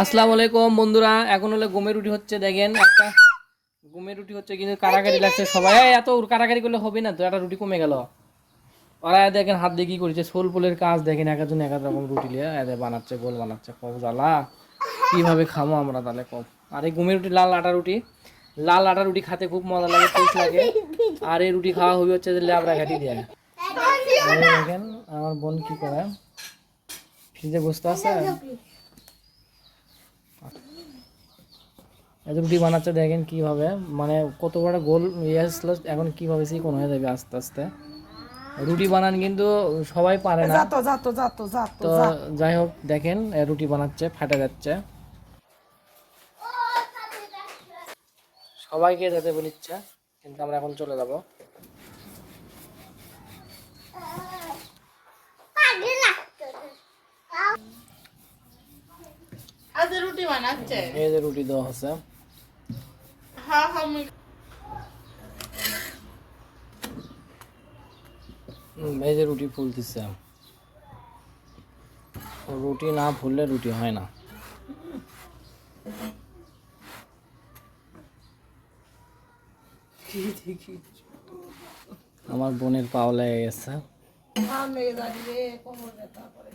আসসালামু আলাইকুম বন্ধুরা এখন হলে গমের রুটি হচ্ছে দেখেন একটা গমের রুটি হচ্ছে কিন্তু কারাকারি লাগছে সবাই। এত কারাকারি করলে হবে না তো একটা রুটি কমে গেল। ওরা দেখেন হাত দিয়ে কি করেছে সোল পোলের কাজ দেখেন একজন এক রকম রুটি লিয়ে এদের বানাচ্ছে গোল বানাচ্ছে কব জ্বালা। কীভাবে খামো আমরা তাহলে কব আর এই গমের রুটি লাল আটা রুটি। লাল আটা রুটি খেতে খুব মজা লাগে টেস্ট লাগে। আর এই রুটি খাওয়া হবে হচ্ছে ল্যাবরা ঘাটি দিয়ে। দেখেন আমার বোন কি করে? ফ্রিজে বসতে আছে। এত রুটি বানাচ্ছে দেখেন কীভাবে মানে কত বড় গোল ইয়ে আসলো এখন কীভাবে সেই কোন হয়ে যাবে আস্তে আস্তে। রুটি বানান কিন্তু সবাই পারে না। তো যাই হোক দেখেন রুটি বানাচ্ছে ফাটা যাচ্ছে। সবাইকে যেতে বলিচ্ছে কিন্তু আমরা এখন চলে যাব। আজ রুটি বানাচ্ছে। এই যে রুটি দেওয়া হচ্ছে। হ্যাঁ হ্যাঁ এই যে রুটি ফুলতেছে। রুটি না ফুললে রুটি হয় না। আমার বোনের পাও লেগে গেছে। দাঁড়িয়ে কোমর ব্যথা করে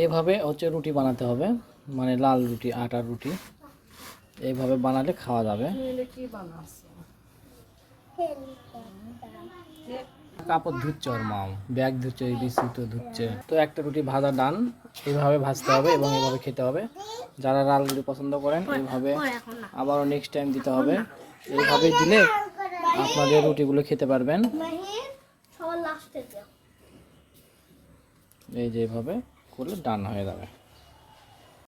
এইভাবে হচ্ছে রুটি বানাতে হবে মানে লাল রুটি, আটার রুটি। এইভাবে বানালে খাওয়া যাবে। কাপড় ধুচ্ছে ওর মাও, ব্যাগ ধুচ্ছে, এই সুতো ধুচ্ছে। তো একটা রুটি ভাজা ডান এইভাবে ভাজতে হবে এবং এইভাবে খেতে হবে। যারা লাল রুটি পছন্দ করেন এইভাবে আবারও নেক্সট টাইম দিতে হবে। এইভাবে দিলে আপনাদের রুটিগুলো খেতে পারবেন। এই যে এইভাবে করলে ডান হয়ে যাবে।